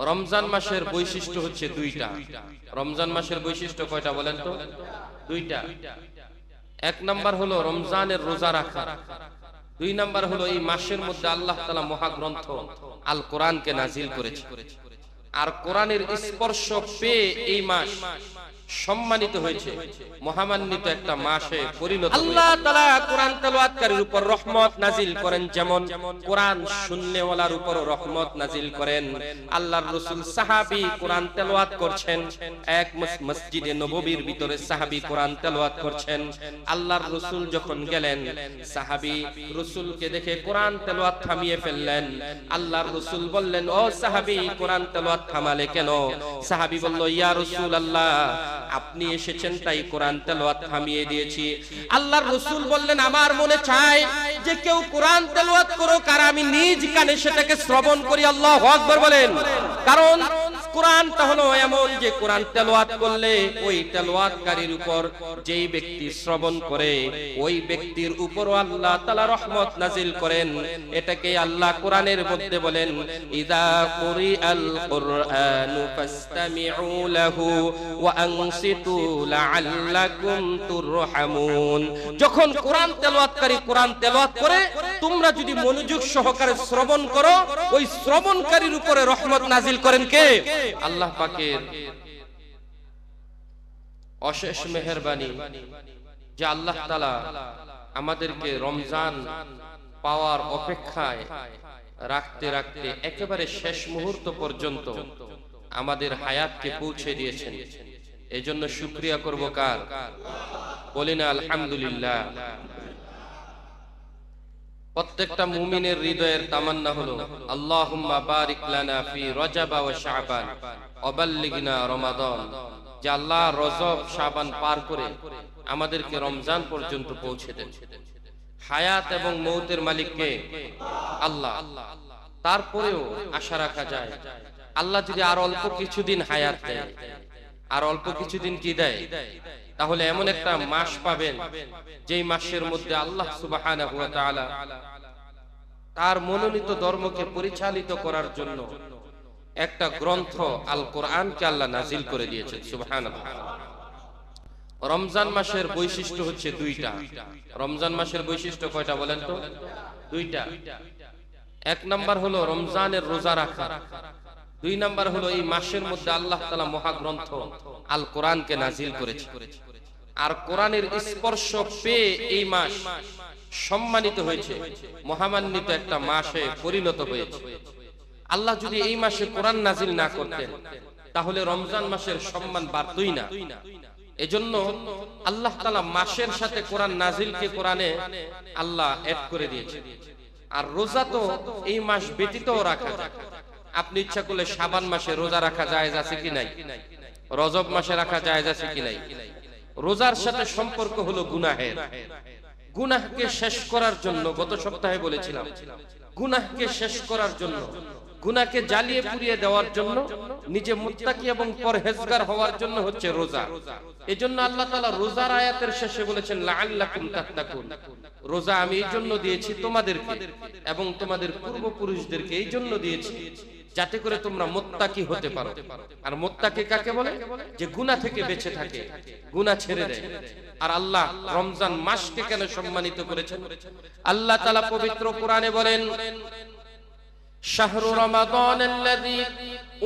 রমজান মাসের বৈশিষ্ট্য হচ্ছে দুইটা। রমজান মাসের বৈশিষ্ট্য কয়টা বলেন তো? দুইটা। এক নাম্বার হলো রমজানের রোজা রাখা। দুই নাম্বার হলো এই মাসের মধ্যে আল্লাহ তালা মহাগ্রন্থ আল কোরআনকে নাজিল করেছে। আর কোরআনের স্পর্শ পেয়ে এই মাস সম্মানিত হয়েছে। মহামান্বিত একটা মাসে পরিণত আল্লাহ তাআলা কোরআন তেলাওয়াতকারীর উপর রহমত নাজিল করেন যেমন কোরআন শূন্যওয়ালার উপর রহমত নাজিল করেন। আল্লাহর রাসূল সাহাবী কোরআন তেলাওয়াত করছেন। এক মসজিদে নববীর ভিতরে সাহাবী কোরআন তেলাওয়াত করছেন। আল্লাহর রাসূল যখন গেলেন, সাহাবী রাসূলকে দেখে কোরআন তেলাওয়াত থামিয়ে ফেললেন। আল্লাহর রাসূল বললেন, ও সাহাবী, কোরআন তেলাওয়াত থামালে কেন? সাহাবী বলল, ইয়া রাসূলুল্লাহ আপনি এসেছেন তাই কোরআন তেলাওয়াত থামিয়ে দিয়েছি। আল্লাহর রসুল বললেন আমার মনে চায় যে কেউ কোরআন তেলোয়াত করুক আর আমি নিজ কানে সেটাকে শ্রবণ করি। আল্লাহ আকবার বলেন। কারণ কোরআনটা হলো এমন যে কোরআন করলে ওই উপর যেই ব্যক্তি শ্রবণ করে, ওই ব্যক্তির আল্লাহ তাআলা রহমত নাজিল করেন। এটাকে আল্লাহ কোরআনের মধ্যে বলেন, ইদা কুরিআল ফাসতামিউ লাহু ওয়া আনসিতু লাআল্লাকুম তুরহামুন। যখন কোরআন তেলাওয়াতকারী কোরআন তেলাওয়াত করে, তোমরা যদি মনোযোগ সহকারে শ্রবণ করো, ওই শ্রবণকারীর উপরে রহমত নাজিল করেন কে? আল্লাহ পাকের অশেষ মেহেরবানি যে আল্লাহ তাআলা আমাদেরকে রমজান পাওয়ার অপেক্ষায় রাখতে রাখতে একেবারে শেষ মুহূর্ত পর্যন্ত আমাদের হায়াতকে পৌঁছে দিয়েছেন। এজন্য শুক্রিয়া করব কার? বলি না আলহামদুলিল্লাহ। প্রত্যেকটা মুমিনের হৃদয়ের তামান্না হলো, আল্লাহুম্মা বারিক লানা ফি রজব ওয়া শাবান ওয়াবাল্লিগনা রমাদান যে আল্লাহ রজব শাবান পার করে আমাদেরকে রমজান পর্যন্ত পৌঁছে দেন। হায়াত এবং মৌতের মালিক কে আল্লাহ। তারপরেও আশা রাখা যায়, আল্লাহ যদি আর অল্প কিছুদিন হায়াত দেয়, আর অল্প কিছুদিন কি দেয়? তাহলে এমন একটা মাস পাবেন, যেই মাসের মধ্যে আল্লাহ তাআলা তার মনোনীত ধর্মকে পরিচালিত করার জন্য একটা গ্রন্থ আল কোরআনকে আল্লাহ নাজিল করে দিয়েছেন সুবহানাল্লাহ রমজান মাসের বৈশিষ্ট্য হচ্ছে দুইটা। রমজান মাসের বৈশিষ্ট্য কয়টা বলেন তো? দুইটা। এক নাম্বার হলো রমজানের রোজা রাখা। দুই নাম্বার হলো এই মাসের মধ্যে আল্লাহ তালা মহাগ্রন্থ আল কোরআনকে নাজিল করেছে। আর কোরআনের স্পর্শ পেয়ে এই মাস সম্মানিত হয়েছে। মহামান্বিত একটা মাসে পরিণত হয়েছে। আল্লাহ যদি এই মাসে কোরআন নাজিল না করতেন, তাহলে রমজান মাসের সম্মান বাড়তই না। এজন্য আল্লাহ তালা মাসের সাথে কোরআন নাজিলকে কোরআনে আল্লাহ এড করে দিয়েছে। আর রোজা তো এই মাস ব্যতীতও রাখা আপনি ইচ্ছা করলে সাবান মাসে রোজা রাখা যায় আছে কি নাই? রজব মাসে রাখা যায় আছে কি নাই? রোজার সাথে সম্পর্ক হলো গুনাহের। গুনাহকে শেষ করার জন্য, গত সপ্তাহে বলেছিলাম, গুনাহকে শেষ করার জন্য, গুনাহকে জ্বালিয়ে পুড়িয়ে দেওয়ার জন্য, নিজে মুত্তাকি এবং পরহেজগার হওয়ার জন্য হচ্ছে রোজা। এজন্য আল্লাহ তাআলা রোজার আয়াতের শেষে বলেছেন, লাআল্লাকুম তাত্তাকুন। রোজা আমি এই জন্য দিয়েছি তোমাদেরকে এবং তোমাদের পূর্বপুরুষদেরকে এই জন্য দিয়েছি। যাতে করে তোমরা মোত্তাকি হতে পারো। আর মোত্তাকি কাকে বলে? যে গুনা থেকে বেঁচে থাকে গুনা ছেড়ে দেয়। আর আল্লাহ রমজান মাসকে কেন সম্মানিত করেছেন? আল্লাহ তালা পবিত্র কোরআনে বলেন শাহরু রমাদান আল্লাযী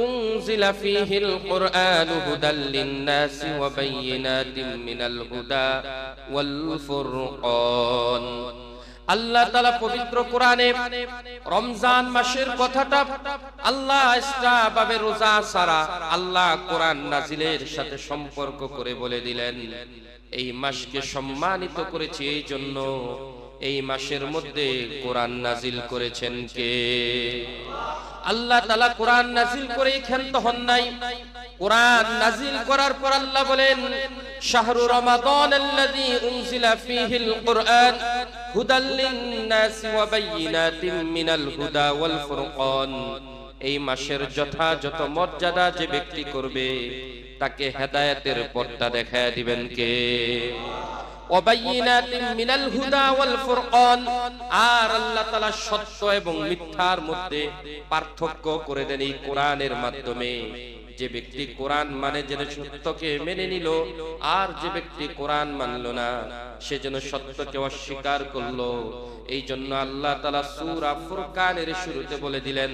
উনজিলা ফীহিল কুরআনু হুদাল লিন-নাসি ওয়া মিনাল হুদা ওয়াল ফুরকান। আল্লাহ তালা পবিত্র কোরআনে রমজান মাসের কথাটা আল্লাহ ভাবে রোজা সারা আল্লাহ কোরআন নাজিলের সাথে সম্পর্ক করে বলে দিলেন। এই মাসকে সম্মানিত করেছি এই জন্য এই মাসের মধ্যে কোরআন নাজিল করেছেন কে? আল্লাহ তালা কোরআন নাজিল করেই ক্ষান্ত হন নাই। কোরআন নাজিল করার পর আল্লাহ বলেন, শাহরু রমাদান আল্লাযী উনজিলা ফীহিল কুরআন হুদাল লিন-নাসি ওয়া বায়িনাতিন মিনাল হুদা ওয়াল ফুরকান। এই মাসের যথাযথ মর্যাদা যে ব্যক্তি করবে, তাকে হেদায়েতের পথটা দেখায় দিবেন কে? এবং মিথ্যার মধ্যে পার্থক্য করে দেন এই কোরআনের মাধ্যমে। যে ব্যক্তি কোরআন মানে যেন সত্যকে মেনে নিল, আর যে ব্যক্তি কোরআন মানল না সে যেন সত্যকে অস্বীকার করল। এই জন্য আল্লাহ তালা সূরা ফুরকানের শুরুতে বলে দিলেন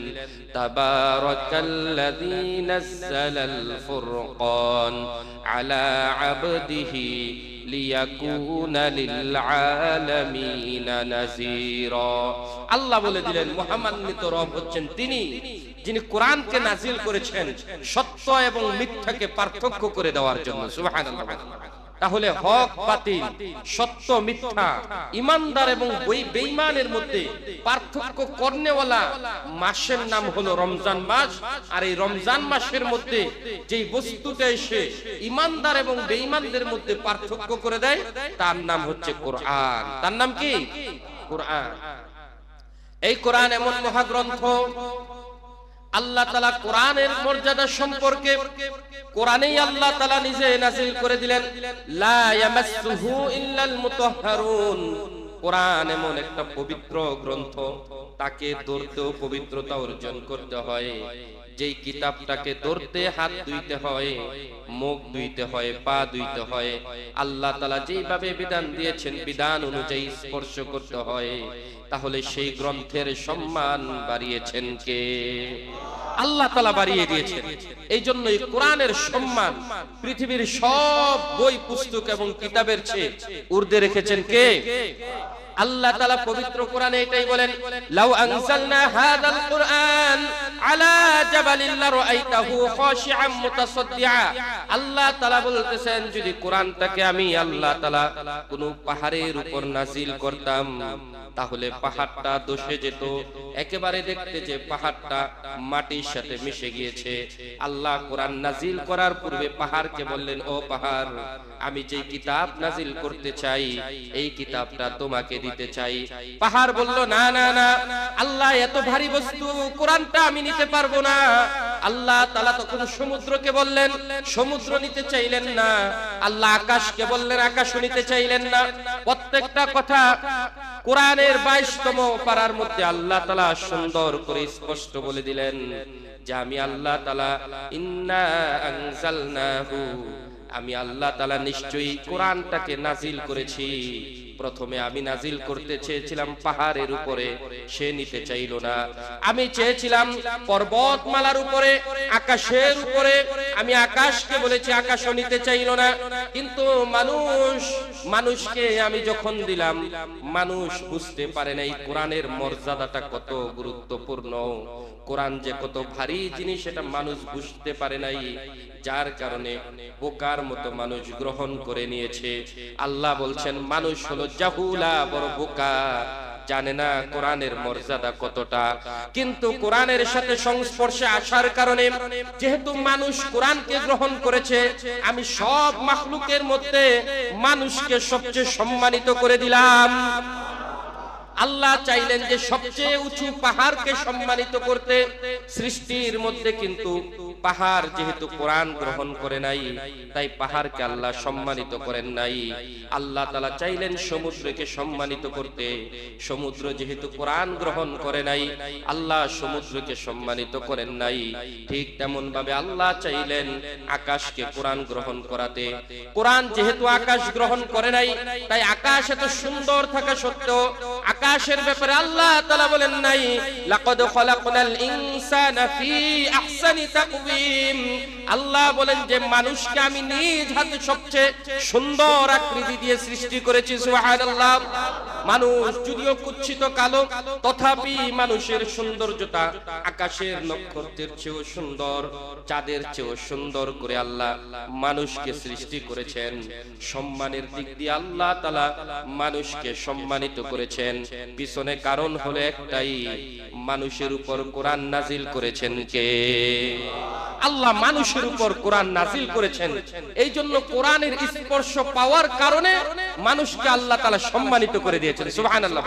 আল্লাহ বলে দিলেন, মহামান্বিত রব হচ্ছেন তিনি, যিনি কোরআনকে নাজিল করেছেন সত্য এবং মিথ্যাকে পার্থক্য করে দেওয়ার জন্য। সুবহানাল্লাহ। তাহলে হক, বাতিল, সত্য, মিথ্যা, ইমানদার এবং বেঈমানের মধ্যে পার্থক্য করনেওয়ালা মাসের নাম হলো রমজান মাস। আর এই রমজান মাসের মধ্যে যেই বস্তুটা এসে ইমানদার এবং বেঈমানদের মধ্যে পার্থক্য করে দেয়, তার নাম হচ্ছে কোরআন। তার নাম কি? কোরআন। এই কোরআন এমন মহাগ্রন্থ আল্লাহ তালা কোরআনের মর্যাদা সম্পর্কে কোরআনেই আল্লাহ তালা নিজে নাজিল করে দিলেন কোরআন এমন একটা পবিত্র গ্রন্থ, তাকে ধরতেও পবিত্রতা অর্জন করতে হয়। যেই কিতাবটাকে ধরতে, হাত ধুইতে হয়, মুখ ধুইতে হয়, পা ধুইতে হয়, আল্লাহ তালা যেইভাবে বিধান দিয়েছেন, বিধান অনুযায়ী স্পর্শ করতে হয়, তাহলে সেই গ্রন্থের সম্মান বাড়িয়েছেন কে? আল্লাহ তালা বাড়িয়ে দিয়েছেন। এই জন্যই কোরআনের সম্মান পৃথিবীর সব বই, পুস্তক এবং কিতাবের চেয়ে উর্দে রেখেছেন কে? আল্লাহ তাআলা পবিত্র কোরআনে এটাই বলেন, লাউ আনজালনা হাদাল কুরআন আলা জাবালিন লারাইতাহু খাশিআম মুতাসাদ্দিআ। আল্লাহ তাআলা বলতেছেন, যদি কোরআনটাকে আমি আল্লাহ তাআলা কোন পাহাড়ের উপর নাজিল করতাম, তাহলে পাহাড়টা দোষে যেত। একেবারে দেখতে যে পাহাড়টা মাটির সাথে মিশে গিয়েছে। আল্লাহ কোরআন নাজিল করার পূর্বে পাহাড়কে বললেন, ও পাহাড়, আমি যে কিতাব নাজিল করতে চাই, এই কিতাবটা তোমাকে দিতে চাই। পাহাড় বলল না না না আল্লাহ এত ভারী বস্তু কোরআনটা আমি নিতে পারব না। আল্লাহ তালা তখন সমুদ্রকে বললেন সমুদ্র নিতে চাইলেন না। আল্লাহ আকাশকে বললেন আকাশ নিতে চাইলেন না। প্রত্যেকটা কথা কোরআনের বাইশতম পারার মধ্যে আল্লাহ তালা সুন্দর করে স্পষ্ট বলে দিলেন যে আমি আল্লাহ তালা ইন্না আমি আল্লাহ তালা নিশ্চয়ই কোরআনটাকে নাজিল করেছি। প্রথমে আমি নাজিল করতে চেয়েছিলাম পাহাড়ের উপরে সে নিতে চাইল না। আমি চেয়েছিলাম পর্বতমালার উপরে আকাশের উপরে। আমি আকাশকে বলেছি আকাশও নিতে চাইল না। কিন্তু মানুষ মানুষকে আমি যখন দিলাম মানুষ বুঝতে পারে না এই কোরআনের মর্যাদাটা কত গুরুত্বপূর্ণ। কোরআন যে কত ভারী জিনিস এটা মানুষ বুঝতে পারে নাই। যার কারণে বোকার মতো মানুষ গ্রহণ করে নিয়েছে। আল্লাহ বলছেন, মানুষ হলো জাহুলা, বড় বোকা। জানে না কোরআনের মর্যাদা কতটা। কিন্তু কোরআনের সাথে সংস্পর্শে আসার কারণে যেহেতু মানুষ কোরআনকে গ্রহণ করেছে, আমি সব মাখলুকের মধ্যে মানুষকে সবচেয়ে সম্মানিত করে দিলাম। আল্লাহ চাইলেন যে সবচেয়ে উঁচু পাহাড়কে সম্মানিত করতে। সৃষ্টির মধ্যে কিন্তু পাহাড় যেহেতু কোরআন গ্রহণ করে নাই, তাই পাহাড়কে আল্লাহ সম্মানিত করেন নাই। আল্লাহ তালা চাইলেন সমুদ্রকে সম্মানিত করতে। সমুদ্র যেহেতু কোরআন গ্রহণ করে নাই, আল্লাহ সমুদ্রকে সম্মানিত করেন নাই। ঠিক তেমন ভাবে আল্লাহ চাইলেন আকাশকে কোরআন গ্রহণ করাতে। কোরআন যেহেতু আকাশ গ্রহণ করে নাই, তাই আকাশ এত সুন্দর থাকা সত্ত্বেও আকাশের ব্যাপারে আল্লাহ তাআলা বলেন নাই, লাকাদ খলাকনাল ইনসানা ফি আহসানি তাকওয়িম। আল্লাহ বলেন যে, মানুষকে আমি নিজ হাতে সবচেয়ে সুন্দর আকৃতি দিয়ে সৃষ্টি করেছি, সুবহানাল্লাহ। মানুষ যদিও কুচ্ছিত কালো, তথাপি মানুষের সৌন্দর্যতা আকাশের নক্ষত্রের চেয়েও সুন্দর, চাঁদের চেয়েও সুন্দর করে আল্লাহ মানুষকে সৃষ্টি করেছেন। সম্মানের দিক দিয়ে আল্লাহ তালা মানুষকে সম্মানিত করেছেন। পিছনে কারণ হলো একটাই, মানুষের উপর কোরআন নাজিল করেছেন কে? আল্লাহ মানুষের উপর কোরআন নাজিল করেছেন। এই জন্য কোরআনের স্পর্শ পাওয়ার কারণে মানুষকে আল্লাহ তালা সম্মানিত করে দিয়েছেন। সুবাহ আল্লাহ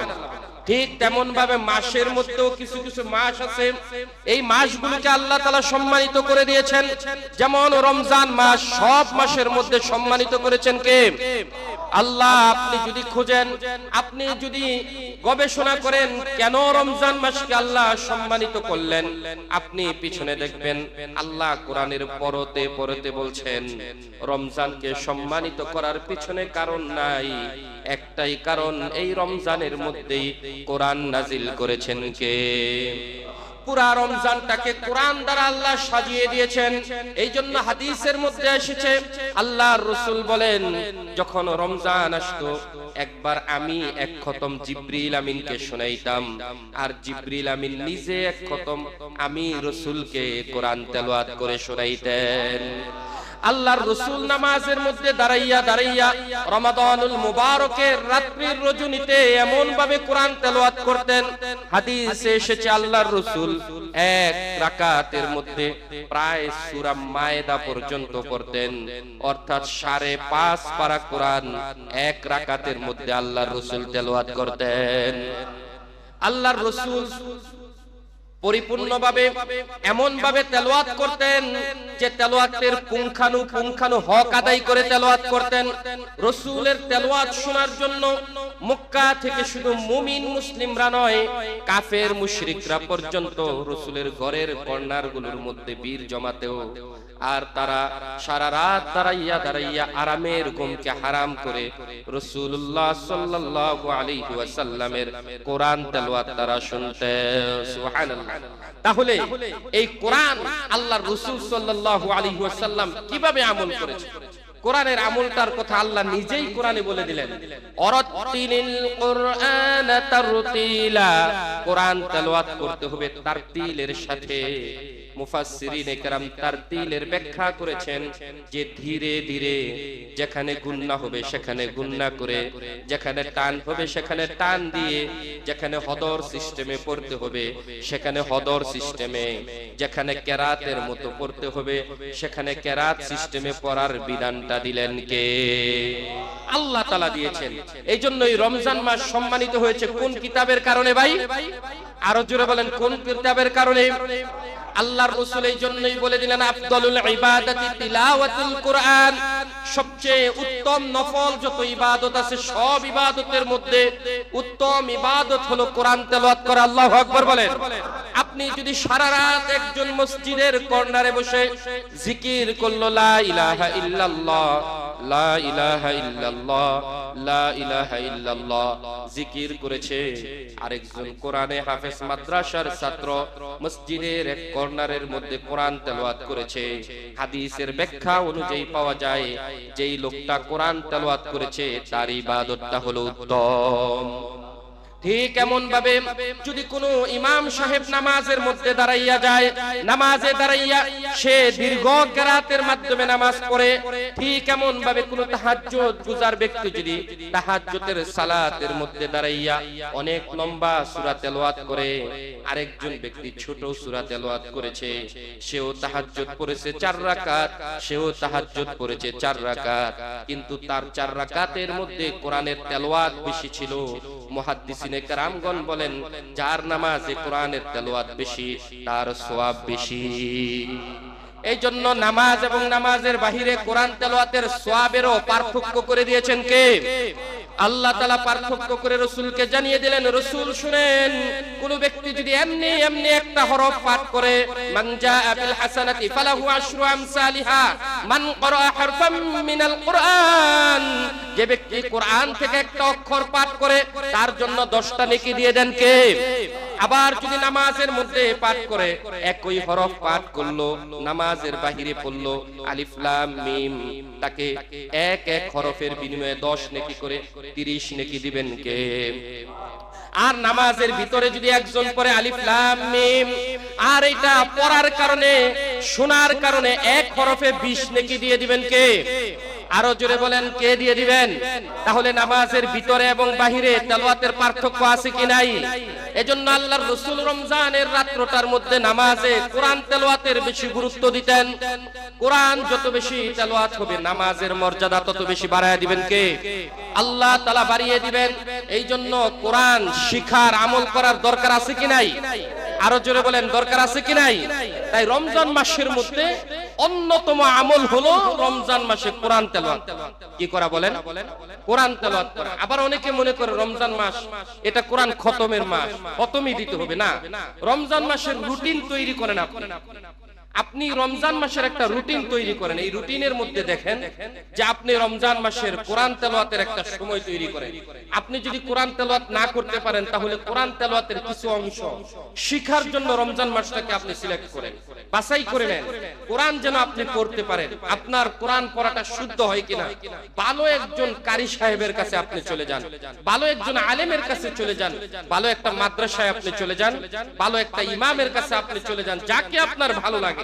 ঠিক তেমন ভাবে মাসের মধ্যেও কিছু কিছু মাস আছে। এই মাসগুলোকে আল্লাহ তালা সম্মানিত করে দিয়েছেন। যেমন রমজান মাস, সব মাসের মধ্যে সম্মানিত করেছেন কে? আল্লাহ, আপনি যদি খোঁজেন, আপনি যদি গবেষণা করেন, কেন রমজান মাসকে আল্লাহ সম্মানিত করলেন, আপনি পিছনে দেখবেন আল্লাহ কোরআনের পরতে পরতে বলছেন, রমজানকে সম্মানিত করার পিছনে কারণ নাই। একটাই কারণ, এই রমজানের মধ্যেই কোরআন নাজিল করেছেন কে? পুরা রমজানটাকে কোরআন দ্বারা আল্লাহ সাজিয়ে দিয়েছেন। এই জন্য হাদিসের মধ্যে এসেছে, আল্লাহর রসুল বলেন, যখন রমজান আসতো, একবার আমি এক খতম জিব্রিল আমিনকে শোনাইতাম, আর জিব্রিল আমিন নিজে এক খতম আমি রসুলকে কোরআন তেলাওয়াত করে শোনাইতেন। আল্লাহর রসুল নামাজের মধ্যে দাঁড়াইয়া দাঁড়াইয়া রমাদানুল মুবারকের রাত্রির রজনীতে এমন ভাবে কোরআন তেলাওয়াত করতেন। হাদিসে এসেছে আল্লাহর রসুল এক রাকাতের মধ্যে প্রায় সূরা মায়েদা পর্যন্ত পড়তেন। অর্থাৎ সাড়ে পাঁচ পারা কোরআন এক রাকাতের মধ্যে আল্লাহর রসুল তেলাওয়াত করতেন। আল্লাহর রসুল পরিপূর্ণভাবে এমন ভাবে তেলোয়াত করতেন যে তেলোয়াতের পুঙ্খানু পুঙ্খানু হক আদায় করে তেলোয়াত করতেন। রসুলের তেলোয়াত শোনার জন্য মক্কা থেকে শুধু মুমিন মুসলিমরা নয়, কাফের মুশরিকরা পর্যন্ত রসুলের ঘরের কর্নার মধ্যে বীর জমাতেও আর তারা সারা রাত দাঁড়াইয়া দাঁড়াইয়া আরামের ঘুমকে হারাম করে রসুল্লাহ সাল্লাল্লাহু আলাইহি ওয়াসাল্লামের কোরআন তেলাওয়াত তারা শুনতে তাহলে এই কোরআন আল্লাহর রাসূল সাল্লাল্লাহু আলাইহি ওয়াসাল্লাম কীভাবে আমল করেছে? কোরআনের আমলটার কথা আল্লাহ নিজেই কোরআনে বলে দিলেন। কোরআন তেলাওয়াত করতে হবে তার তারতিলের সাথে। মুফাসসিরিন সেখানে সিস্টেমে মতো পড়তে হবে সেখানে সিস্টেমে পড়ার বিধানটা দিলেন কে? আল্লাহ তালা দিয়েছেন। এই জন্যই রমজান মাস সম্মানিত হয়েছে কোন কিতাবের কারণে ভাই? আরও জোরে বলেন, কোন কিতাবের কারণে? আল্লাহর রাসূল এই জন্যই বলে দিলেন, আফদলুল ইবাদাতি তিলাওয়াতুল কোরআন। সবচেয়ে উত্তম নফল যত ইবাদত আছে, সব ইবাদতের মধ্যে উত্তম ইবাদত হলো কোরআন তেলাওয়াত করা। আল্লাহু আকবার বলেন। আপনি যদি সারা রাত একজন মসজিদের কর্নারে বসে জিকির করল, লা ইলাহা ইল্লাল্লাহ, লা ইলাহা ইল্লাল্লাহ, লা ইলাহা ইল্লাল্লাহ জিকির করেছে। আরেকজন কোরআনে হাফেজ মাদ্রাসার ছাত্র মসজিদের এক কর্নারের মধ্যে কোরআন তেলাওয়াত করেছে। হাদিসের ব্যাখ্যা অনুযায়ী পাওয়া যায়, যেই লোকটা কোরআন তেলাওয়াত করেছে, তার ইবাদতটা হলো উত্তম। ঠিক এমন ভাবে যদি কোনো ইমাম সাহেব নামাজের মধ্যে দাঁড়াইয়া যায়, নামাজে দাঁড়াইয়া সে দীর্ঘ কেরাতের মাধ্যমে নামাজ পড়ে, ঠিক এমন ভাবে কোনো তাহাজ্জুদ ব্যক্তি যদি তাহাজ্জুদের সালাতের মধ্যে দাঁড়াইয়া অনেক লম্বা সূরা তেলাওয়াত করে, আরেকজন ব্যক্তি ছোট সূরা তেলাওয়াত করেছে, সেও তাহাজ্জুদ পড়েছে চার রাকাত, সেও তাহাজ্জুদ পড়েছে চার রাকাত, কিন্তু তার চার রাকাতের মধ্যে কোরআনের তেলাওয়াত বেশি ছিল, মুহাদ্দিসিনে কেরামগণ বলেন, যার নামাজে কোরআনের তেলোয়াত বেশি, তার সোয়াব বেশি। এই জন্য নামাজ এবং নামাজের বাহিরে কোরআন তেলোয়াতের সোয়াবেরও পার্থক্য করে দিয়েছেন কে? আল্লাহ তালা পার্থক্য করে রসুলকে জানিয়ে দিলেন, রসুল, শুনেন, কোন ব্যক্তি যদি এমনি এমনি একটা হরফ পাঠ করে, মান জাআ বিল হাসানাতি ফালাহু আশরু আমসালিহা, মান ক্বারা হারফাম মিনাল কুরআন যে ব্যক্তি কোরআন থেকে একটা অক্ষর পাঠ করে, তার জন্য 10টা নেকি দিয়ে দেন কে? আবার যদি নামাজের মধ্যে পাঠ করে, একই হরফ পাঠ করল, নামাজের বাহিরে পড়ল, আলিফ লাম মিম, তাকে এক এক হরফের বিনিময়ে 10 নেকি করে 30 নেকি দিবেন কে? আর নামাজের ভিতরে যদি একজন পরে আলিফ লাম মিম, আর এটা পড়ার কারণে, শোনার কারণে এক হরফে 20 নেকি দিয়ে দিবেন কে? আরও জোরে বলেন, কে দিয়ে দিবেন? তাহলে নামাজের ভিতরে এবং বাহিরে তেলাওয়াতের পার্থক্য আছে কি নাই? এজন্য আল্লাহর রাসূল রমজানের রাত্রটার মধ্যে নামাজে কোরআন তেলাওয়াতের বেশি গুরুত্ব দিতেন। কোরআন যত বেশি তেলাওয়াত হবে, নামাজের মর্যাদা তত বেশি বাড়ায় দিবেন কে? আল্লাহ তাআলা বাড়িয়ে দিবেন। এই জন্য কোরআন শিখার, আমল করার দরকার আছে কি নাই? আরও জোরে বলেন, দরকার আছে কি নাই? তাই রমজান মাসের মধ্যে অন্যতম আমল হলো রমজান মাসে কোরআন তেলাওয়াত। কি করা বলেন? কোরআন তেলাওয়াত করা। আবার অনেকে মনে করে রমজান মাস, এটা কোরআন খতমের মাস, খতমই দিতে হবে না। রমজান মাসের রুটিন তৈরি করেন আপনি। আপনি রমজান মাসের একটা রুটিন তৈরি করেন। এই রুটিনের মধ্যে দেখেন যে আপনি রমজান মাসের কোরআন তেলাওয়াতের একটা সময় তৈরি করেন। আপনি যদি কোরআন তেলাওয়াত না করতে পারেন, তাহলে কোরআন তেলাওয়াতের কিছু অংশ শিখার জন্য রমজান মাসটাকে আপনি সিলেক্ট করেন। বাছাই করে নেন। কোরআন যেন আপনি পড়তে পারেন। আপনার কোরআন পড়াটা শুদ্ধ হয় কিনা? ভালো একজন কারি সাহেবের কাছে আপনি চলে যান। ভালো একজন আলেমের কাছে চলে যান। ভালো একটা মাদ্রাসায় আপনি চলে যান। ভালো একটা ইমামের কাছে আপনি চলে যান। যাকে আপনার ভালো লাগে।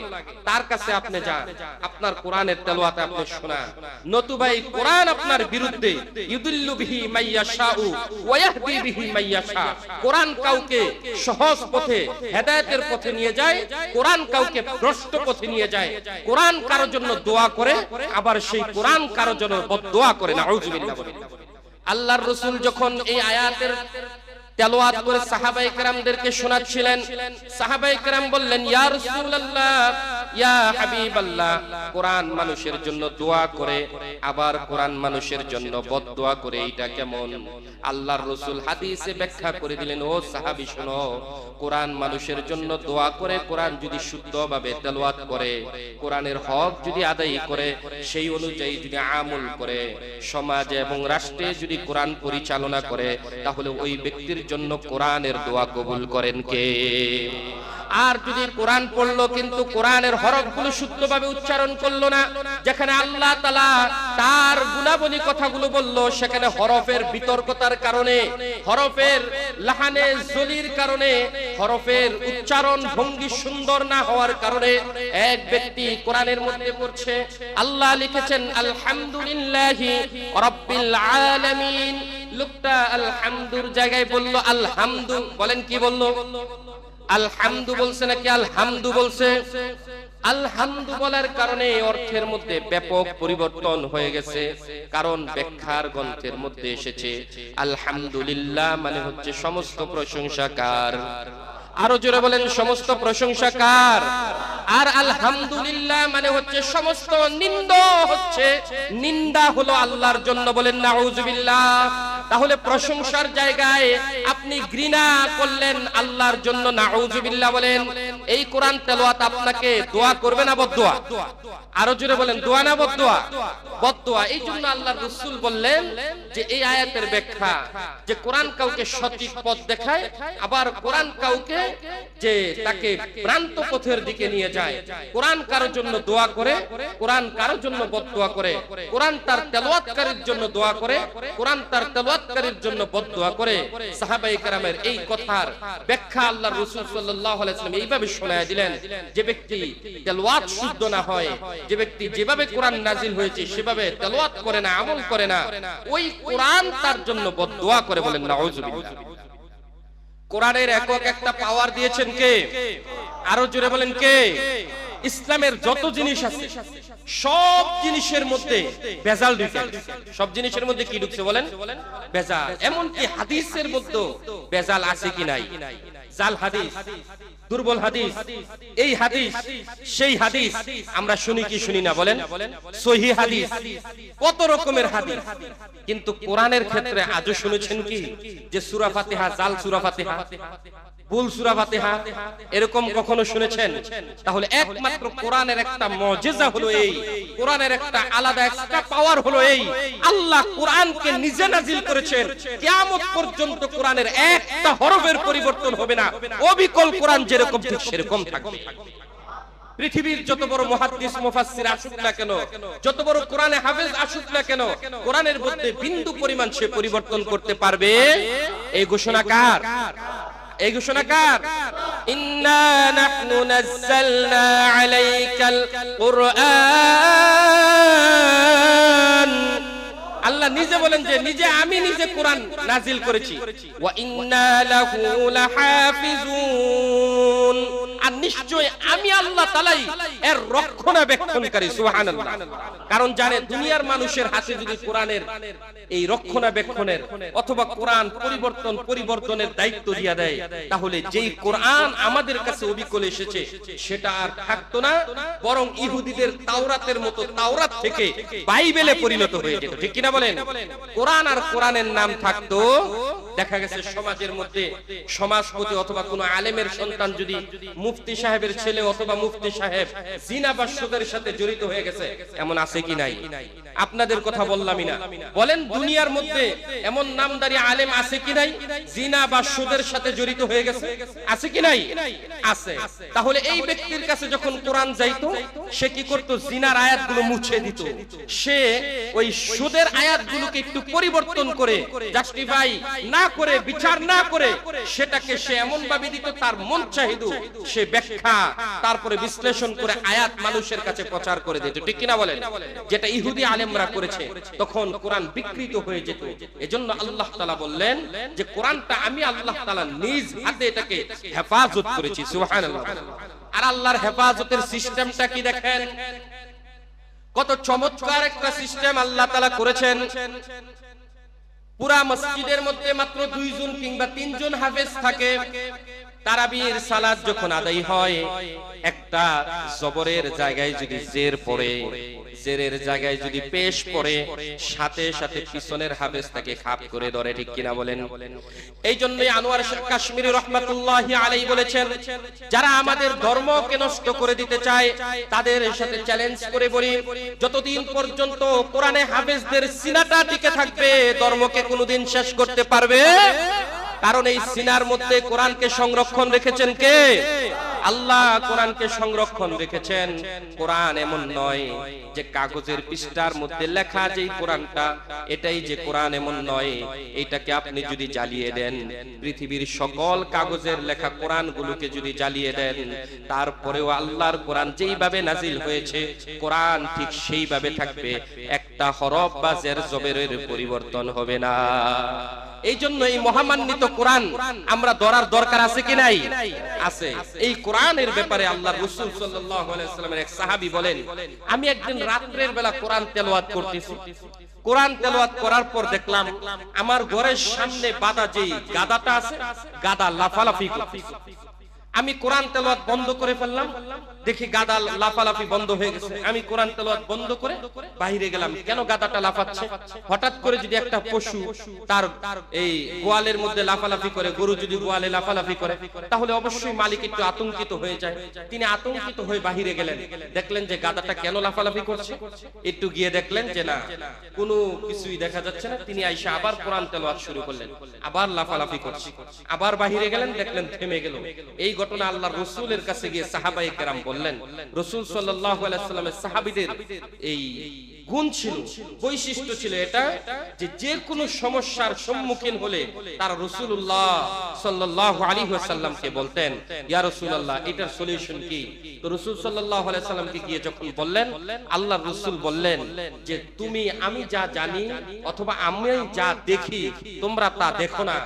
তার কাছে আপনি যান। আপনার কোরআনের তেলাওয়াত আপনি শোনান। নতুবা এই কোরআন আপনার বিরুদ্ধে ইউদিল্লু বিহি মাইয়াশাউ ওয়া ইয়াহদি বিহি মাইয়াশা। কোরআন কাউকে সহজ পথে হেদায়েতের পথে নিয়ে যায় কোরআন কাউকে ভ্রষ্ট পথে নিয়ে যায়। কোরআন কারও জন্য দোয়া করে আবার সেই কোরআন কারও জন্য বদদোয়া করে। নাউজুবিল্লাহ। বলে আল্লাহর রাসূল যখন এই আয়াতের তেলাওয়াত করে সাহাবাই কেরামদেরকে শোনাচ্ছিলেন। সাহাবাই কেরাম বললেন ইয়া রাসূলুল্লাহ ইয়া হাবিবাল্লাহ, কোরআন মানুষের জন্য দোয়া করে, আবার কোরআন মানুষের জন্য বদদোয়া করে এটা কেমন? আল্লাহর রাসূল হাদিসে ব্যাখ্যা করে দিলেন, ও সাহাবী কোরআন মানুষের জন্য দোয়া করে, কোরআন যদি শুদ্ধভাবে তেলাওয়াত করে, কোরআনের হক যদি আদায় করে, সেই অনুযায়ী যদি আমল করে, সমাজে এবং রাষ্ট্রে যদি কোরআন পরিচালনা করে, তাহলে ওই ব্যক্তির জন্য কোরআনের দোয়া কবুল করেন কে? আর যদি কোরআন পড়ল, কিন্তু কোরআনের হরফগুলো শুদ্ধভাবে উচ্চারণ করল না, যেখানে আল্লাহ তালা তার গুণাবলী কথাগুলো বলল, সেখানে হরফের বিতর্কতার কারণে, হরফের লাহানে জলির কারণে, হরফের উচ্চারণ ভঙ্গি সুন্দর না হওয়ার কারণে এক ব্যক্তি কোরআনের মধ্যে পড়ছে, আল্লাহ লিখেছেন, আলহামদুলিল্লাহি রাব্বিল আলামিন। লোকটা আলহামদুর জায়গায় বলল, আলহামদু। বলেন কি বলল? আলহামদু বলছে নাকি আলহামদু বলছে? আলহামদু বলার কারণে অর্থের মধ্যে ব্যাপক পরিবর্তন হয়ে গেছে, কারণ ব্যাখ্যার গ্রন্থের মধ্যে এসেছে, আলহামদুলিল্লাহ মানে হচ্ছে সমস্ত প্রশংসা কার। আরও জোরে বলেন, সমস্ত প্রশংসা কার? আর আলহামদুলিল্লাহ মানে হচ্ছে সমস্ত নিন্দ হচ্ছে, নিন্দা হলো আল্লাহর জন্য বলেন, নাউজুবিল্লাহ। তাহলে প্রশংসার জায়গায় আপনি ঘৃণা করলেন আল্লাহর জন্য নাউজুবিল্লাহ বলেন। এই কোরআন তেলাওয়াত আপনাকে দোয়া করবে না বদদোয়া? আরও জোরে বলেন, দোয়া না বদদোয়া? বদদোয়া। এই জন্য আল্লাহর রাসূল বললেন যে, এই আয়াতের ব্যাখ্যা যে কোরআন কাউকে সঠিক পথ দেখায়, আবার কোরআন কাউকে যে তাকে ভ্রান্ত পথের দিকে নিয়ে যায়। কোরআন কারোর জন্য দোয়া করে, কোরআন কারোর জন্য বদদোয়া করে। কোরআন তার তেলাওয়াতকারীর জন্য দোয়া করে, কোরআন তার তেলাওয়াতকারীর জন্য বদদোয়া করে সাহাবায়ে কেরামের এই কথার ব্যাখ্যা আল্লাহর রাসূল সাল্লাল্লাহু আলাইহি ওয়াসাল্লাম এইভাবে শোনায় দিলেন। যে ব্যক্তি তেলাওয়াত শুদ্ধ না হয়, যে ব্যক্তি যেভাবে কোরআন নাজিল হয়েছে সেভাবে তেলাওয়াত করে না, আমল করে না, ওই কোরআন তার জন্য বদদোয়া করে বলেন নাউজুবিল্লাহ কোরআনের একক একটা পাওয়ার দিয়েছেন কে? আরও জোরে বলেন কে? ইসলামের যত জিনিস আছে সব জিনিসের মধ্যে বেজাল ঢুকে। সব জিনিসের মধ্যে কি ঢুকছে বলেন? বেজাল এমনকি হাদিসের মধ্যে বেজাল আছে কি নাই? জাল হাদিস, দুর্বল হাদিস, এই হাদিস, সেই হাদিস আমরা শুনি কি শুনি না বলেন? সহি হাদিস, কত রকমের হাদিস। কিন্তু কোরআনের ক্ষেত্রে আজও শুনেছেন কি? যে সূরা ফাতিহা, জাল সূরা ফাতিহা। ভুল সূরা ফাতিহা এরকম কখনো শুনেছেন? তাহলে একমাত্র কোরআনের একটা মুজিজা হলো এই। কোরআনের একটা আলাদা একটা পাওয়ার হলো এই। আল্লাহ কোরআনকে নিজে নাজিল করেছেন। কিয়ামত পর্যন্ত কোরআনের একটা হরফের পরিবর্তন হবে না। অবিকল কোরআন যেরকম ঠিক সেরকম থাকবে। পৃথিবীর যত বড় মুহাদ্দিস, মুফাসসির আসুক না কেন, যত বড় কোরআনে হাফেজ আসুক না কেন, কোরআনের মধ্যে বিন্দু পরিমাণ সে পরিবর্তন করতে পারবে। এই ঘোষণা কার? এই ঘোষণা কার? ইন্না নাহনু নাযালনা আলাইকাল কুরআন। আল্লাহ নিজে বলেন যে নিজে আমি নিজে কোরআন নাজিল করেছি। ওয়া ইন্না লাহু লাহাফিজুন। আর নিশ্চয় আমি আল্লাহ তালাই এর রক্ষণাবেক্ষণকারী, সুবহানাল্লাহ। কারণ জানে দুনিয়ার মানুষের হাতে যদি কোরআনের এই রক্ষণাবেক্ষণের অথবা কোরআন পরিবর্তন পরিবর্তনের দায়িত্ব দিয়া দেয়, তাহলে যেই কোরআন আমাদের কাছে অবিকল এসেছে, সেটা আর থাকতো না, বরং ইহুদিদের তাওরাতের মতো তাওরাত থেকে বাইবেলে পরিণত হয়ে যেত। ঠিক কিনা বলেন? কোরআন আর কোরআনের নাম থাকতো, দেখা গেছে সমাজের মধ্যে, সমাজপতি অথবা কোনো আলেমের সন্তান যদি মুফতি সাহেবের ছেলে অথবা মুফতি সাহেব জিনা বাস্যদের সাথে জড়িত হয়ে গেছে, এমন আছে কি নাই? আপনাদের কথা বললামই না। বলেন, দুনিয়ার মধ্যে এমন নামদারি আলেম আছে কি নাই? জিনা বাস্যদের সাথে জড়িত হয়ে গেছে, আছে কি নাই? আছে। তাহলে এই ব্যক্তির কাছে যখন কোরআন যাইতো, সে কি করত? জিনার আয়াতগুলো মুছে দিত। সে ওই সুদের আয়াতগুলোকে একটু পরিবর্তন করে জাস্টিফাই না করে, বিচার না করে, সেটাকে সে এমন ভাবে দিত, তার মন চাহিদু সে ব্যাখ্যা, তারপরে বিশ্লেষণ করে আয়াত মানুষের কাছে প্রচার করে দিত। ঠিক কিনা বলেন? যেটা ইহুদি আলেমরা করেছে, তখন কোরআন বিকৃত হয়ে যেত। এজন্য আল্লাহ তাআলা বললেন যে, কোরআনটা আমি আল্লাহ তাআলা নিজ হাতে এটাকে হেফাজত করেছি। সুবহানাল্লাহ। আর আল্লাহর হেফাজতের সিস্টেমটা কি দেখেন? কত চমৎকার একটা সিস্টেম আল্লাহ তাআলা করেছেন। পুরা মসজিদের মধ্যে মাত্র দুইজন কিংবা তিনজন হাফেজ থাকে। তারাবির সালাদ যখন আদায় হয়, একটা জবরের জায়গায় যদি জের পড়ে, জেরের জায়গায় যদি পেশ পড়ে, সাথে সাথে পিছনের হাফেজ তাকে খাপ করে ধরে, ঠিক কিনা বলেন? এই জন্যই আনোয়ার শাহ কাশ্মীরি রহমাতুল্লাহি আলাই বলেছেন, যারা আমাদের ধর্মকে নষ্ট করে দিতে চায়, তাদের সাথে চ্যালেঞ্জ করে বলি, যতদিন পর্যন্ত কোরআনে হাফেজদের সিনাটা টিকে থাকবে, ধর্মকে কোনোদিন শেষ করতে পারবে? কারণ এই সিনার মধ্যে কোরআনকে সংরক্ষণ রেখেছেন কে? আল্লাহ কোরআনকে সংরক্ষণ রেখেছেন। কোরআন এমন নয় যে কাগজের পৃষ্ঠার মধ্যে লেখা যে কোরআনটা। এটাই যে কোরআন এমন নয়, এটাকে আপনি যদি জ্বালিয়ে দেন, পৃথিবীর সকল কাগজের লেখা কোরআনগুলোকে যদি জ্বালিয়ে দেন, তারপরেও আল্লাহর কোরআন যেইভাবে নাজিল হয়েছে, কোরআন ঠিক সেইভাবে থাকবে। একটা হরফ বা জের জবেরের পরিবর্তন হবে না। এই জন্য এই মহামান্বিত কোরআন, আমরা ধরার দরকার আছে কি নাই? আছে। এই কোরআনের ব্যাপারে আল্লাহ রসুল সাল্লামের এক সাহাবি বলেন, আমি একদিন রাত্রের বেলা কোরআন তেলোয়াত করতেছি। কোরআন তেলোয়াত করার পর দেখলাম, আমার ঘরের সামনে বাদা যেই গাদাটা আছে গাদা লাফালাফি আমি কোরআন তেলাওয়াত বন্ধ করে ফেললাম। দেখি গাদা লাফালাফি বন্ধ হয়ে গেছে। আমি কোরআন তেলাওয়াত বন্ধ করে বাইরে গেলাম। কেন গাদাটা লাফাচ্ছে? হঠাৎ করে যদি একটা পশু তার এই গোয়ালের মধ্যে লাফালাফি করে, গরু যদি গোয়ালে লাফালাফি করে, তাহলে অবশ্যই মালিক একটু আতঙ্কিত হয়ে যায়। তিনি আতঙ্কিত হয়ে বাহিরে গেলেন। দেখলেন যে গাদাটা কেন লাফালাফি করছে? একটু গিয়ে দেখলেন যে না, কোনো কিছুই দেখা যাচ্ছে না। তিনি আইসা আবার কোরআন তেলাওয়াত শুরু করলেন। আবার লাফালাফি করছে। আবার বাহিরে গেলেন, দেখলেন থেমে গেল। এই ঘটনা আল্লাহ রসুলের কাছে গিয়ে সাহাবাই কেরাম বললেন। রসুল সাল্লাহ সাহাবিদের এই গুণ ছিল, বৈশিষ্ট্য ছিল এটা যে যে কোনো সমস্যার সম্মুখীন হলে তারা রসুল্লাহ সাল্লাহ আলী সাল্লামকে বলতেন, ইয়া রসুল্লাহ এটার সলিউশন কি? তো রসুল সাল্লাহ সাল্লামকে গিয়ে যখন বললেন আল্লাহ রসুল বললেন যে, তুমি, আমি যা জানি অথবা আমি যা দেখি, তোমরা তা দেখো না।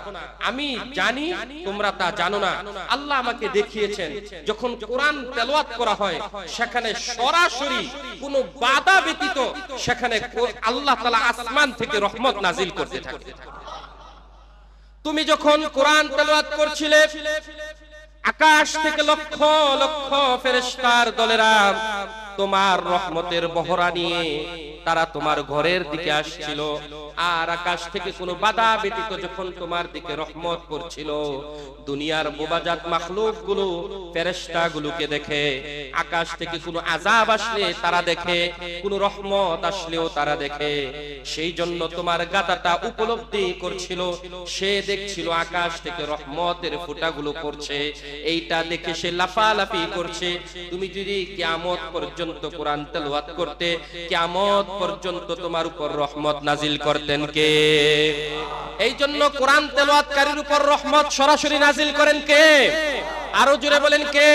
আমি জানি, তোমরা তা জানো না। আল্লাহ আমাকে দেখিয়েছেন, যখন কোরআন তেলাওয়াত করা হয়, সেখানে সরাসরি কোনো বাধা ব্যতীত সেখানে আল্লাহ তালা আসমান থেকে রহমত নাজিল করতে থাকে। তুমি যখন কোরআন তেলাওয়াত করছিলে, আকাশ থেকে লক্ষ লক্ষ ফেরেশতার দলেরা তোমার রহমতের বহরা নিয়ে তারা তোমার ঘরের দিকে আসছিল। আর আকাশ থেকে কোনো বাধা ব্যতীত যখন তোমার দিকে রহমত করছিল, দুনিয়ার বোবাজাত মাখলুকগুলো ফেরেস্তা গুলোকে দেখে, আকাশ থেকে কোনো আজাব আসলে তারা দেখে, কোনো রহমত আসলেও তারা দেখে। সেই জন্য তোমার গাদাটা উপলব্ধি করছিল, সে দেখছিল আকাশ থেকে রহমতের ফুটাগুলো করছে এইটা দেখে সে লাফালাফি করছে। তুমি যদি কিয়ামত পর্যন্ত কোরআন তেলাওয়াত করতে কিয়ামত পর্যন্ত তোমার উপর রহমত নাজিল করতেন কে? এই জন্য কোরআন তেলাওয়াতকারীর উপর রহমত সরাসরি নাজিল করেন কে? আরও জোরে বলেন কে?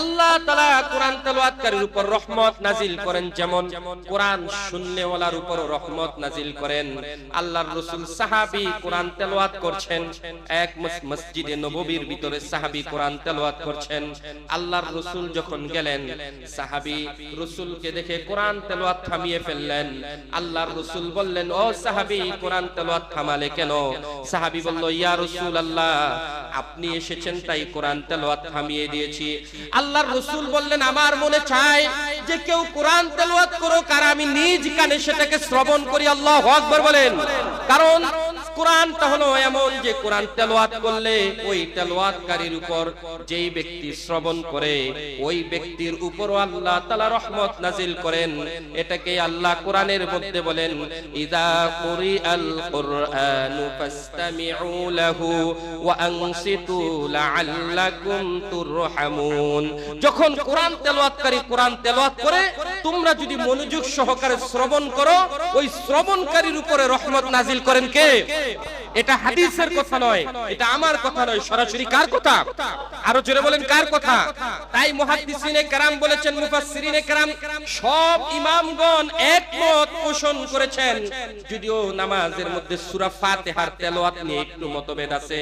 আল্লাহ তাআলা কোরআন তেলাওয়াতকারীর উপর রহমত নাজিল করেন যেমন কোরআন শূন্যওয়ালার উপর রহমত নাজিল করেন। আল্লাহর রাসূল সাহাবী কোরআন তেলাওয়াত করছেন। এক মসজিদে নববীর ভিতরে সাহাবী কোরআন তেলাওয়াত করছেন। আল্লাহর রাসূল যখন গেলেন, সাহাবী রাসূলকে দেখে কোরআন তেলাওয়াত থামিয়ে ফেললেন। আল্লাহর রাসূল বললেন, ও সাহাবী, কোরআন তেলাওয়াত থামালে কেন? সাহাবী বলল, ইয়া রসুল রাসূলুল্লাহ, আপনি এসেছেন তাই কোরআন তেলাওয়াত থামিয়ে দিয়েছি। আল্লাহর রসুল বললেন, আমার মনে চায় যে কেউ কোরআন তেলাওয়াত করুক আর আমি নিজ কানে সেটাকে শ্রবণ করি। আল্লাহু আকবার বলেন। কারণ কোরআনটা হলো এমন যে কোরআন তেলাওয়াত করলে ওই তেলাওয়াতকারীর উপর যেই ব্যক্তি শ্রবণ করে, ওই ব্যক্তির উপরও আল্লাহ তাআলা রহমত নাজিল করেন। এটাকে আল্লাহ কোরআনের মধ্যে বলেন ইদা কুরিআল কুরআনু ফাসতামিউ লাহু ওয়া আনসিতু লাআল্লাকুম তুরহামুন। যখন কোরআন তেলাওয়াতকারী কোরআন তেলাওয়াত করে, তোমরা যদি মনোযোগ সহকারে শ্রবণ করো, ওই শ্রবণকারীর উপরে রহমত নাজিল করেন কে? এটা হাদিসের কথা নয়, এটা আমার কথা নয়, সরাসরি কার কথা? আরও জোরে বলেন কার কথা? তাই মুহাদ্দিসিনে কেরাম বলেছেন, মুফাসসিরিনে কেরাম, সব ইমামগণ একমত পোষণ করেছেন। যদিও নামাজের মধ্যে সূরা ফাতিহার তেলাওয়াত নিয়ে একটু মতভেদ আছে।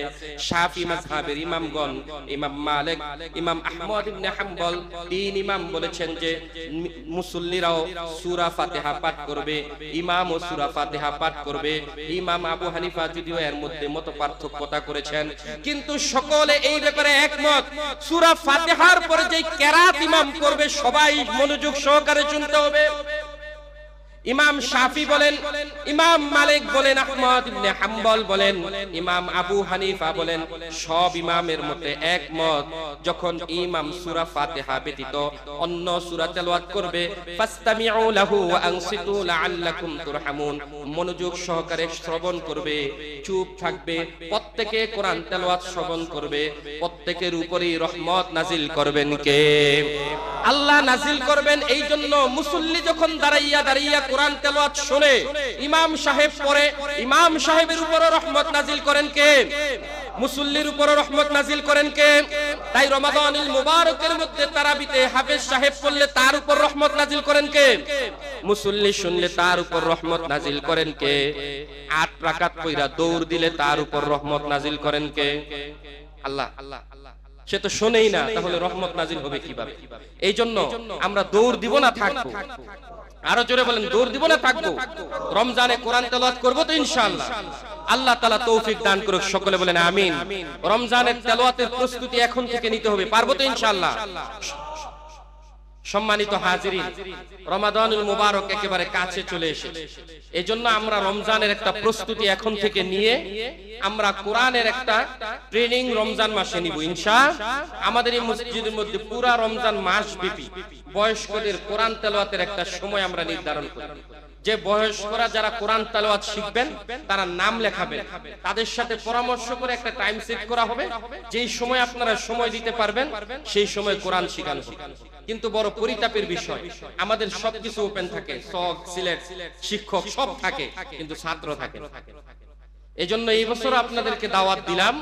শাফি মাযহাবের ইমামগণ, ইমাম মালিক, ইমাম আহমদ ইবনে হাম্বল, তিন ইমাম বলেছেন যে, মুসল্লিরাও সূরা ফাতিহা পাঠ করবে, ইমামও সূরা ফাতিহা পাঠ করবে। ইমাম আবু হানিফা যদিও এর মধ্যে মত পার্থক্যতা করেছেন, কিন্তু সকলে এই ব্যাপারে একমত। সূরা ফাতিহার পরে যে কেরাত ইমাম করবে, সবাই মনোযোগ সহকারে শুনতে হবে। ইমাম শাফি বলেন ইমাম মালিক বলেন আহমদ ইবনে হাম্বল বলেন ইমাম আবু হানিফা বলেন সব ইমামের মতে একমত যখন ইমাম সূরা ফাতিহা ব্যতীত অন্য সূরা তেলাওয়াত করবে ফাসতামিউ লাহু ওয়া আনসিতু লাআল্লাকুম তুরহামুন। মনোযোগ সহকারে শ্রবণ করবে চুপ থাকবে প্রত্যেকে কোরআন তেলাওয়াত শ্রবণ করবে প্রত্যেকের উপরেই রহমত নাজিল করবেন কে আল্লাহ নাজিল করবেন এই জন্য মুসল্লি যখন দাঁড়াইয়া দাঁড়াইয়া কোরআন তেলাওয়াত শুনে ইমাম সাহেব পড়ে ইমাম সাহেবের উপরও রহমত নাজিল করেন কে? মুসল্লির উপর রহমত নাজিল করেন কে? তাই রমাদানুল মুবারকের মধ্যে তারাবিতে হাফেজ সাহেব পড়লে তার উপর রহমত নাজিল করেন কে? মুসল্লি শুনলে তার উপর রহমত নাজিল করেন কে? আট রাকাত কইরা দৌড় দিলে তার উপর রহমত নাজিল করেন কে? আল্লাহ আল্লাহ সে তো শোনেই না, তাহলে রহমত নাজিল হবে কীভাবে? এই জন্য আমরা দৌড় দিব না, থাকব। আরও জোরে বলেন দৌড় দিব না থাকব? রমজানে কোরআন তেলাওয়াত করব তো ইনশাআল্লাহ। আল্লাহ তালা তৌফিক দান করুক সকলে বলেন আমিন। রমজানের তেলাওয়াতের প্রস্তুতি এখন থেকে নিতে হবে পারব তো ইনশাআল্লাহ? সম্মানিত হাজিরিন, রমাদানুল মুবারক একেবারে কাছে চলে এসেছে। এজন্য আমরা রমজানের একটা প্রস্তুতি এখন থেকে নিয়ে আমরা কোরআনের একটা ট্রেনিং রমজান মাসে নিব। ইনশা, আমাদের এই মসজিদের মধ্যে পুরা রমজান মাস ব্যাপী বয়স্কদের কোরআন তেলাওয়াতের একটা সময় আমরা নির্ধারণ করি। যে বয়স্করা যারা কোরআন তালোয়াত শিখবেন, তারা নাম লেখাবেন তাদের সাথে পরামর্শ করে একটা টাইম সেট করা হবে। যেই সময় আপনারা সময় দিতে পারবেন, সেই সময় কোরআন শিখানো কিন্তু বড় পরিতাপের বিষয়, আমাদের সবকিছু ওপেন থাকে। সব সিলেট শিক্ষক সব থাকে, কিন্তু ছাত্র থাকে। এজন্য এই বছর আপনাদেরকে দাওয়াত দিলাম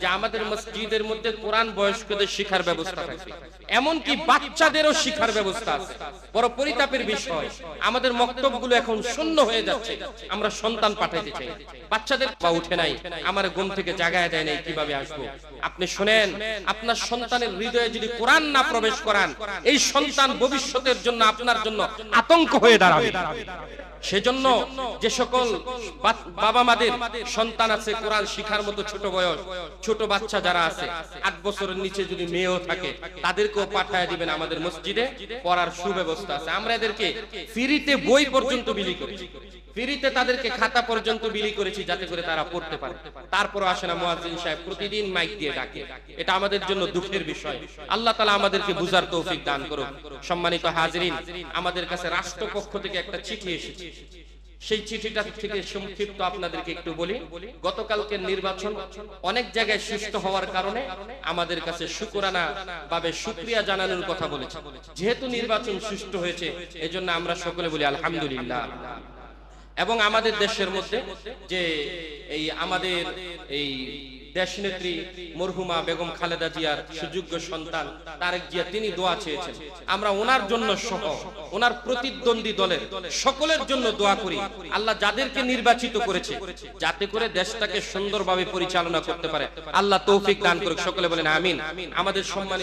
যে আমাদের মসজিদের মধ্যে কোরআন বয়স্কদের শিখার ব্যবস্থা থাকবে। এমনকি বাচ্চাদেরও শিখার ব্যবস্থা আছে। বড় পরিতাপের বিষয়। আমাদের মক্তবগুলো এখন শূন্য হয়ে যাচ্ছে। আমরা সন্তান পাঠাইতে চাই। বাচ্চাদের বা উঠে নাই। আমার ঘুম থেকে জাগায় দেয় নাই, কীভাবে আসব? আপনি শুনেন, আপনার সন্তানের হৃদয়ে যদি কোরআন না প্রবেশ করান, এই সন্তান ভবিষ্যতের জন্য আপনার জন্য আতঙ্ক হয়ে দাঁড়াবে। সেজন্য যে সকল বাবা মাদের সন্তান আছে, কোরআন শিখার মতো ছোট বয়স, ছোট বাচ্চা যারা আছে, আট বছরের নিচে যদি মেয়েও থাকে, তাদেরকেও পাঠায় দিবেন আমাদের মসজিদে, পড়ার সুব্যবস্থা আছে। আমরা এদেরকে ফিরিতে বই পর্যন্ত বিলি করেছি ফ্রিতে তাদেরকে খাতা পর্যন্ত বিলি করেছি যাতে করে তারা পড়তে পারে। তারপর আসে না মুয়াজ্জিন সাহেব, প্রতিদিন মাইক দিয়ে ডাকে। এটা আমাদের জন্য দুঃখের বিষয়। আল্লাহ তাআলা আমাদেরকে বুঝার তৌফিক দান করুক। সম্মানিত হাজিরিন, আমাদের কাছে রাষ্ট্রপক্ষ থেকে একটা চিঠি এসেছে। সেই চিঠিটা থেকে সংক্ষিপ্ত আপনাদেরকে একটু বলি। গতকালকে নির্বাচন অনেক জায়গায় সুস্থ হওয়ার কারণে আমাদের কাছে শুকরানা ভাবে শুক্রিয়া জানানোর কথা বলেছে। যেহেতু নির্বাচন সুষ্ঠু হয়েছে, এজন্য আমরা সকলে বলি আলহামদুলিল্লাহ। এবং আমাদের দেশের মধ্যে যে এই আমাদের এই দেশনেত্রী মরহুমা বেগম খালেদা জিয়ার সুযোগ্য সন্তান তারেক জিয়া, তিনি দোয়া চেয়েছেন। আমরা ওনার জন্য সহ, ওনার প্রতিদ্বন্দ্বী দলের সকলের জন্য দোয়া করি। আল্লাহ যাদেরকে নির্বাচিত করেছে, যাতে করে দেশটাকে সুন্দরভাবে পরিচালনা করতে পারে। আল্লাহ তৌফিক দান করুক। সকলে বলেন, আমিন। আমাদের সম্মানিত